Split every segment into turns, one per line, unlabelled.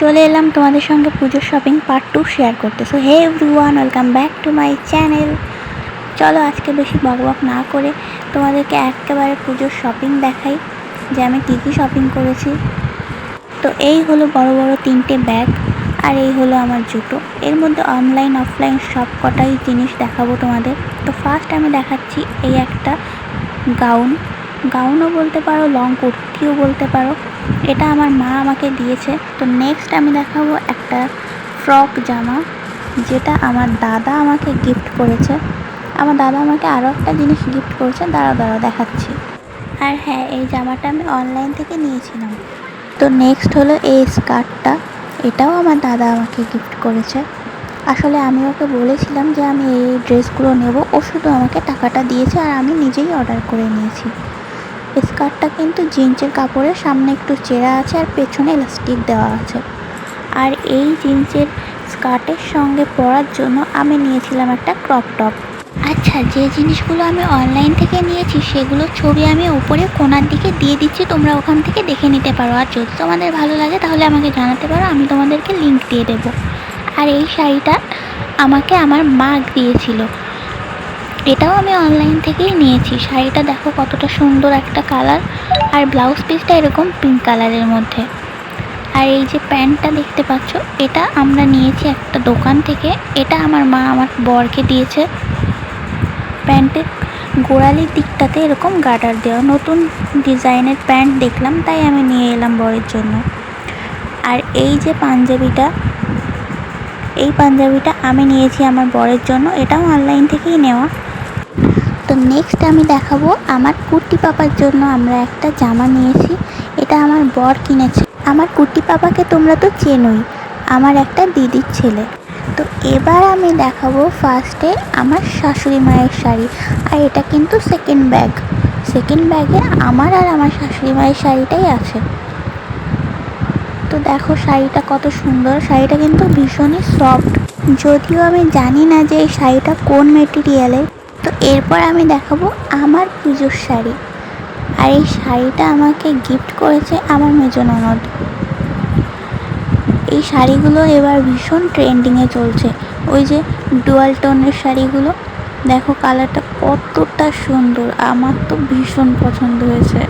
চলে এলাম তোমাদের সঙ্গে পুজোর শপিং পার্ট টু শেয়ার করতে। So hey everyone welcome back to my channel চলো আজকে বেশি বকবক না করে তোমাদেরকে একেবারে পুজোর শপিং দেখাই, যে আমি কী কী শপিং করেছি। তো এই হলো বড় বড় তিনটে ব্যাগ আর এই হলো আমার জুতো। এর মধ্যে অনলাইন অফলাইন সব কটাই জিনিস দেখাবো তোমাদের। তো ফার্স্ট আমি দেখাচ্ছি এই একটা গাউন গাউনও বলতে পারো লং কুর্তিও বলতে পারো। এটা আমার মা আমাকে দিয়েছে। তো নেক্সট আমি দেখাবো একটা ফ্রক জামা, যেটা আমার দাদা আমাকে গিফট করেছে। আমার দাদা আমাকে আরও একটা জিনিস গিফট করেছে। দাঁড়াও দাঁড়াও, দেখাচ্ছি। আর হ্যাঁ এই জামাটা আমি অনলাইন থেকে নিয়েছিলাম। তো নেক্সট হলো এই স্কার্টটা এটাও আমার দাদা আমাকে গিফট করেছে। আসলে আমি ওকে বলেছিলাম যে আমি এই ড্রেসগুলো নেব। ও শুধু আমাকে টাকাটা দিয়েছে আর আমি নিজেই অর্ডার করে নিয়েছি। স্কার্টটা কিন্তু জিন্সের কাপড়ের সামনে একটু চেরা আছে আর পেছনে ইলাস্টিক দেওয়া আছে। আর এই জিন্সের স্কার্টের সঙ্গে পরার জন্য আমি নিয়েছিলাম একটা ক্রপ টপ। আচ্ছা যে জিনিসগুলো আমি অনলাইন থেকে নিয়েছি, সেগুলো ছবি আমি উপরে কোনার দিকে দিয়ে দিচ্ছি, তোমরা ওখান থেকে দেখে নিতে পারো। আর যদি তোমাদের ভালো লাগে, তাহলে আমাকে জানাতে পারো, আমি তোমাদেরকে লিংক দিয়ে দেবো। আর এই শাড়িটা আমাকে আমার মা দিয়েছিল। এটাও আমি অনলাইন থেকেই নিয়েছি। শাড়িটা দেখো কতটা সুন্দর একটা কালার আর ব্লাউজ পিসটা এরকম পিঙ্ক কালারের মধ্যে। আর এই যে প্যান্টটা দেখতে পাচ্ছ, এটা আমরা নিয়েছি একটা দোকান থেকে। এটা আমার মা আমার বরকে দিয়েছে। প্যান্টের গোড়ালির দিকটাতে এরকম গার্ডার দেওয়া। নতুন ডিজাইনের প্যান্ট দেখলাম, তাই আমি নিয়ে এলাম বরের জন্য। আর এই যে পাঞ্জাবিটা, এই পাঞ্জাবিটা আমি নিয়েছি আমার বরের জন্য। এটাও অনলাইন থেকেই নেওয়া। তো নেক্সট আমি দেখাবো আমার কুর্তি পাপার জন্য আমরা একটা জামা নিয়েছি। এটা আমার বর কিনেছে। আমার কুর্তি পাপাকে তোমরা তো চেনোই, আমার একটা দিদির ছেলে। তো এবার আমি দেখাবো ফার্স্টে আমার শাশুড়ি মায়ের শাড়ি, আর এটা কিন্তু সেকেন্ড ব্যাগ সেকেন্ড ব্যাগে আমার আর আমার শাশুড়ি মায়ের শাড়িটাই আছে। তো দেখো শাড়িটা কত সুন্দর, শাড়িটা কিন্তু ভীষণই সফট যদিও আমি জানি না যে এই শাড়িটা কোন মেটেরিয়ালের তো এরপর আমি দেখাবো আমার পুজোর শাড়ি। আর এই শাড়িটা আমাকে গিফট করেছে আমার মেজো ননদ। এই শাড়িগুলো এবার ভীষণ ট্রেন্ডিংয়ে চলছে। ওই যে ডুয়াল টোনের শাড়িগুলো, দেখো কালারটা কতটা সুন্দর, আমার তো ভীষণ পছন্দ হয়েছে।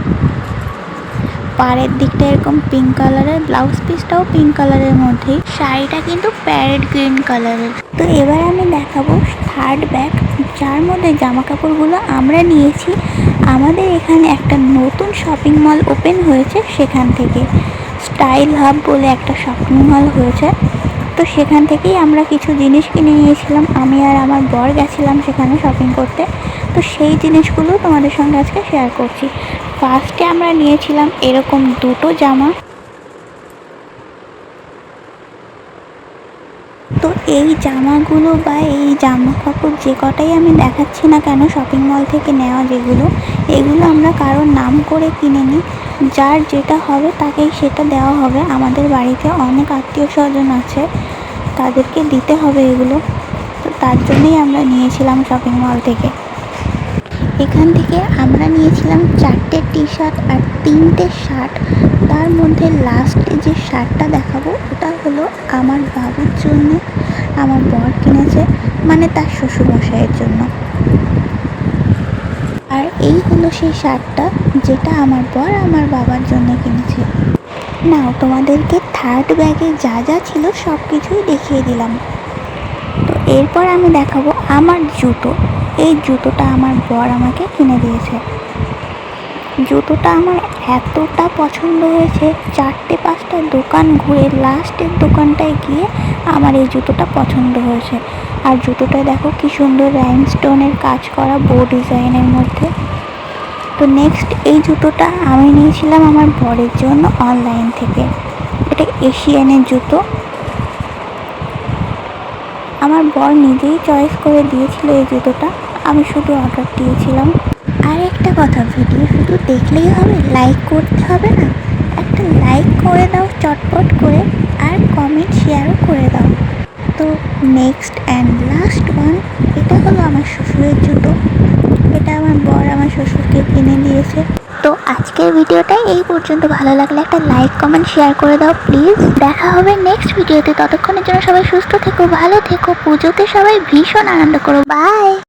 পাড়ের দিকটা এরকম পিঙ্ক কালারের ব্লাউজ পিসটাও পিঙ্ক কালারের মধ্যেই। শাড়িটা কিন্তু প্যারেট গ্রিন কালারের তো এবার আমি দেখাবো থার্ড ব্যাগ যার মধ্যে জামা কাপড়গুলো আমরা নিয়েছি। আমাদের এখানে একটা নতুন শপিং মল ওপেন হয়েছে সেখান থেকে। স্টাইল হাব বলে একটা শপিং মল হয়েছে। তো সেখান থেকেই আমরা কিছু জিনিস কিনে নিয়েছিলাম। আমি আর আমার বর গেছিলাম সেখানে শপিং করতে। তো সেই জিনিসগুলো তোমাদের সঙ্গে আজকে শেয়ার করছি। ফার্স্টে আমরা নিয়েছিলাম এরকম দুটো জামা। তো এই জামাগুলো বা এই জামা কাপড় যে কটাই আমি দেখাচ্ছি না কেন শপিং মল থেকে নেওয়া যেগুলো, এগুলো আমরা কারোর নাম করে কিনে নিই। যার যেটা হবে তাকেই সেটা দেওয়া হবে। আমাদের বাড়িতে অনেক আত্মীয় স্বজন আছে, তাদেরকে দিতে হবে এগুলো। তো তার জন্যই আমরা নিয়েছিলাম শপিং মল থেকে। এখান থেকে আমরা নিয়েছিলাম চারটে টি শার্ট আর তিনটে শার্ট। তার মধ্যে লাস্টে যে শার্টটা দেখাবো, ওটা হলো আমার বাবুর জন্য আমার বর কিনেছে মানে তার শ্বশুরমশাইয়ের জন্য। আর এই হলো সেই শার্টটা যেটা আমার বর আমার বাবার জন্য কিনেছে। নাও, তোমাদেরকে থার্ড ব্যাগে যা যা ছিল সব কিছুই দেখিয়ে দিলাম। এরপর আমি দেখাবো আমার জুতো। এই জুতোটা আমার বর আমাকে কিনে দিয়েছে। জুতোটা আমার এতটা পছন্দ হয়েছে, চারটে পাঁচটা দোকান ঘুরে লাস্টের দোকানটায় গিয়ে আমার এই জুতোটা পছন্দ হয়েছে। আর জুতোটা দেখো কি সুন্দর স্টোনের কাজ করা বো ডিজাইনের মধ্যে। তো নেক্সট এই জুতোটা আমি নিয়েছিলাম আমার বরের জন্য অনলাইন থেকে। এটা এশিয়ানের জুতো। আমার বর নিজেই চয়েস করে দিয়েছিল এই জুতোটা। আমি শুধু অর্ডার দিয়েছিলাম। আর একটা কথা, ভিডিও শুধু দেখলেই হবে লাইক করতে হবে না। একটা লাইক করে দাও, চটপট করে, আর কমেন্ট শেয়ারও করে দাও। তো নেক্সট অ্যান্ড লাস্ট ওয়ান এটা হলো আমার শ্বশুরের জুতো। এটা আমার বর আমার শ্বশুরকে কিনে দিয়েছে। তো আজকের ভিডিওটাই এই পর্যন্ত। ভালো লাগলে একটা লাইক কমেন্ট শেয়ার করে দাও প্লিজ দেখা হবে নেক্সট ভিডিওতে ততক্ষণের জন্য সবাই সুস্থ থেকো, ভালো থেকো। পুজোতে সবাই ভীষণ আনন্দ করো। বাই